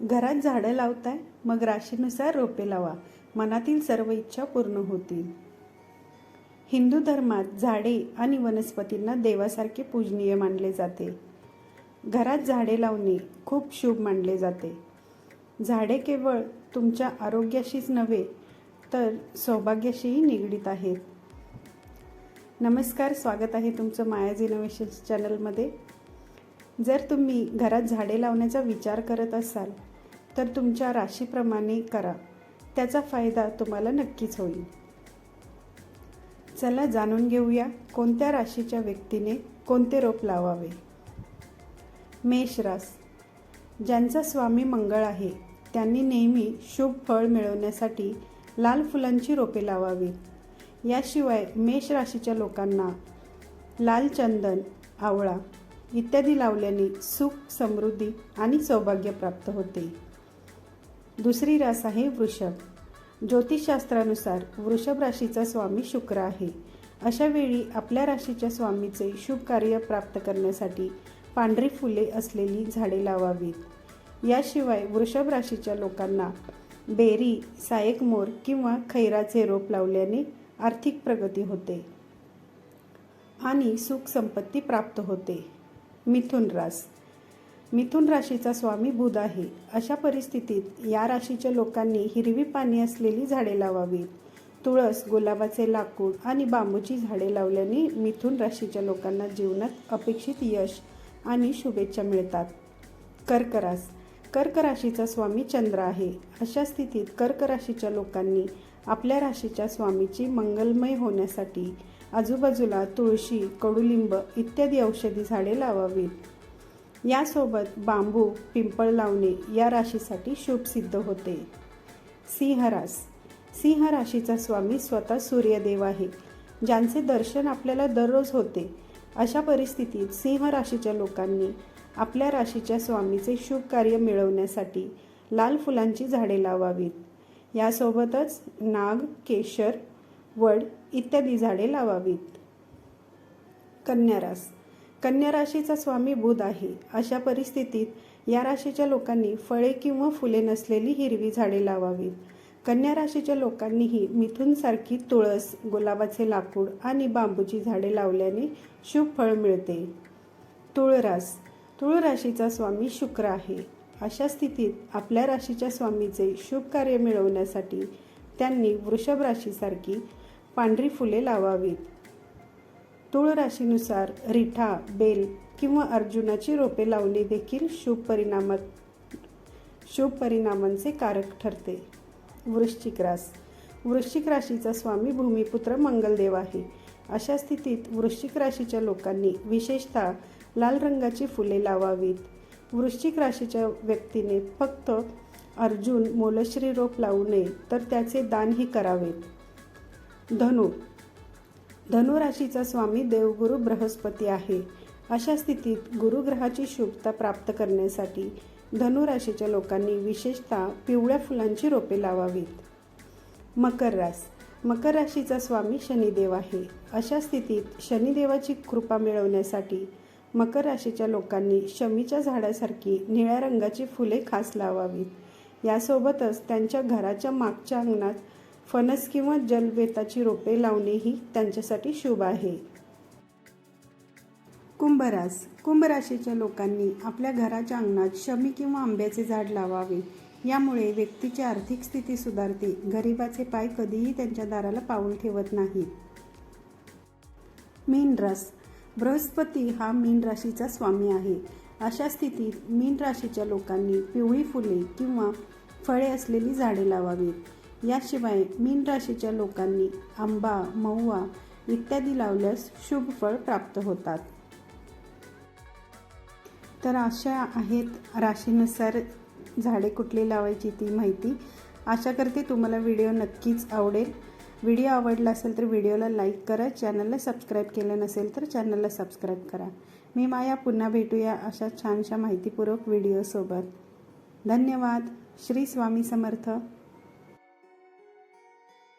घरात झाडं लावताय मग राशीनुसार रोपे लावा. मनातील सर्व इच्छा पूर्ण होतील. हिंदू धर्मात झाडे आणि वनस्पतींना देवासारखे पूजनीय मानले जाते. घरात झाडे लावणे खूप शुभ मानले जाते. झाडे केवळ तुमच्या आरोग्याशीच नव्हे तर सौभाग्याशीही निगडीत आहेत. नमस्कार स्वागत आहे तुमचं मायाज इनोव्हेशन्स चॅनलमध्ये. जर तुम्ही घरात झाडे लावण्याचा विचार करत असाल तर तुमच्या राशीप्रमाणे करा. त्याचा फायदा तुम्हाला नक्कीच होईल. चला जाणून घेऊया कोणत्या राशीच्या व्यक्तीने कोणते रोप लावावे. मेष रास ज्यांचा स्वामी मंगळ आहे त्यांनी नेहमी शुभ फळ मिळवण्यासाठी लाल फुलांची रोपे लावावीत याशिवाय मेष राशीच्या लोकांना लाल चंदन आवळा इत्यादी लावल्याने सुख समृद्धी आणि सौभाग्य प्राप्त होते. दुसरी रास आहे वृषभ. ज्योतिषशास्त्रानुसार वृषभ राशीचा स्वामी शुक्र आहे. अशा वेळी आपल्या राशीच्या स्वामीचे शुभ कार्य प्राप्त करण्यासाठी पांढरी फुले असलेली झाडे लावावीत. याशिवाय वृषभ राशीच्या लोकांना बेरी सायक मोर किंवा खैराचे रोप लावल्याने आर्थिक प्रगती होते आणि सुख संपत्ती प्राप्त होते. मिथुन रास मिथुन राशीचा स्वामी बुध आहे. अशा परिस्थितीत या राशीच्या लोकांनी हिरवी पाने असलेली झाडे लावावीत. तुळस गुलाबाचे लाकूड आणि बांबूची झाडे लावल्याने मिथुन राशीच्या लोकांना जीवनात अपेक्षित यश आणि शुभेच्छा मिळतात. कर्क रास कर्क राशीचा स्वामी चंद्र आहे. अशा स्थितीत कर्क राशीच्या लोकांनी आपल्या राशीच्या स्वामीची मंगलमय होण्यासाठी आजूबाजूला तुळशी कडुलिंब इत्यादी औषधी झाडे लावावीत. यासोबत बांबू पिंपळ लावणे या राशीसाठी शुभ सिद्ध होते. सिंहरास सिंह राशीचा स्वामी स्वतः सूर्यदेव आहे. ज्यांचे दर्शन आपल्याला दररोज होते. अशा परिस्थितीत सिंह राशीच्या लोकांनी आपल्या राशीच्या स्वामीचे शुभ कार्य मिळवण्यासाठी लाल फुलांची झाडे लावावीत. यासोबतच नाग केशर वड इत्यादी झाडे लावावीत. कन्या रास. कन्या राशीचा स्वामी बुध आहे. अशा परिस्थितीत या राशीच्या लोकांनी फळे किंवा फुले नसलेली हिरवी झाडे लावावीत. कन्या राशीच्या लोकांनीही मिथूनसारखी तुळस गुलाबाचे लाकूड आणि बांबूची झाडे लावल्याने शुभ फळ मिळते. तुळरास. तुळ राशीचा स्वामी शुक्र आहे. अशा स्थितीत आपल्या राशीच्या स्वामीचे शुभ कार्य मिळवण्यासाठी त्यांनी वृषभ राशीसारखी पांढरी फुले लावावीत. तुळ राशीनुसार रिठा बेल किंवा अर्जुनाची रोपे लावणे देखील शुभ परिणामात शुभ परिणामांचे कारक ठरते. वृश्चिक रास. वृश्चिक राशीचा स्वामी भूमिपुत्र मंगलदेव आहे. अशा स्थितीत वृश्चिक राशीच्या लोकांनी विशेषतः लाल रंगाची फुले लावावीत. वृश्चिक राशीच्या व्यक्तीने फक्त अर्जुन मोलश्री रोप लावू नये तर त्याचे दानही करावेत. धनु. धनुराशीचा स्वामी देवगुरु बृहस्पती आहे. अशा स्थितीत गुरुग्रहाची शुभता प्राप्त करण्यासाठी धनुराशीच्या लोकांनी विशेषतः पिवळ्या फुलांची रोपे लावावीत. मकर रास. मकर राशीचा स्वामी शनिदेव आहे. अशा स्थितीत शनिदेवाची कृपा मिळवण्यासाठी मकर राशीच्या लोकांनी शमीच्या झाडासारखी निळ्या रंगाची फुले खास लावावीत. यासोबतच त्यांच्या घराच्या मागच्या अंगणात फणस किंवा जलवेताची रोपे लावणेही त्यांच्यासाठी शुभ आहे. कुंभरास. कुंभ राशीच्या लोकांनी आपल्या घराच्या अंगणात शमी किंवा आंब्याचे झाड लावावे. यामुळे व्यक्तीची आर्थिक स्थिती सुधारते. गरिबाचे पाय कधीही त्यांच्या दाराला पाऊल ठेवत नाहीत. मीन रास बृहस्पती हा मीन राशीचा स्वामी आहे. अशा स्थितीत मीन राशीच्या लोकांनी पिवळी फुले किंवा फळे असलेली झाडे लावावीत. याशिवाय मीन राशीच्या लोकांनी आंबा महुआ इत्यादी लावल्यास शुभ फळ प्राप्त होतात. तर अशा आहेत राशीनुसार झाडे कुठली लावायची ती माहिती. आशा करते तुम्हाला व्हिडिओ नक्कीच आवडेल. व्हिडिओ आवडला असेल तर व्हिडिओला लाईक करा चॅनलला सबस्क्राईब केलं नसेल तर चॅनलला सबस्क्राईब करा. मी माया पुन्हा भेटूया अशा छानशा माहितीपूर्वक व्हिडिओसोबत. धन्यवाद. श्री स्वामी समर्थ.